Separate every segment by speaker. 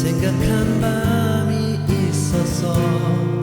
Speaker 1: 생각한 밤이 있었어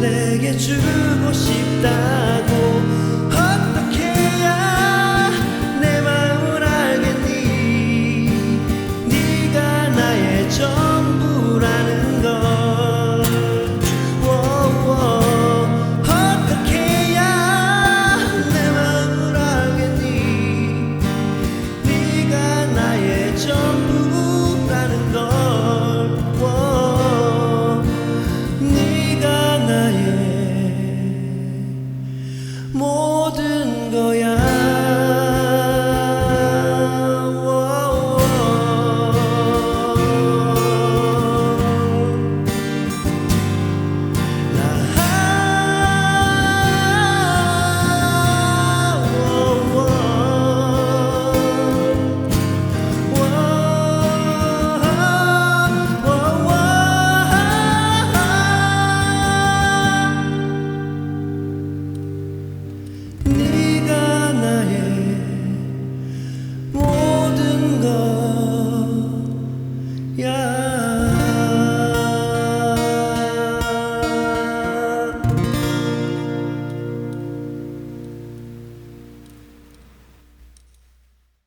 Speaker 1: 내게 주고 싶다. more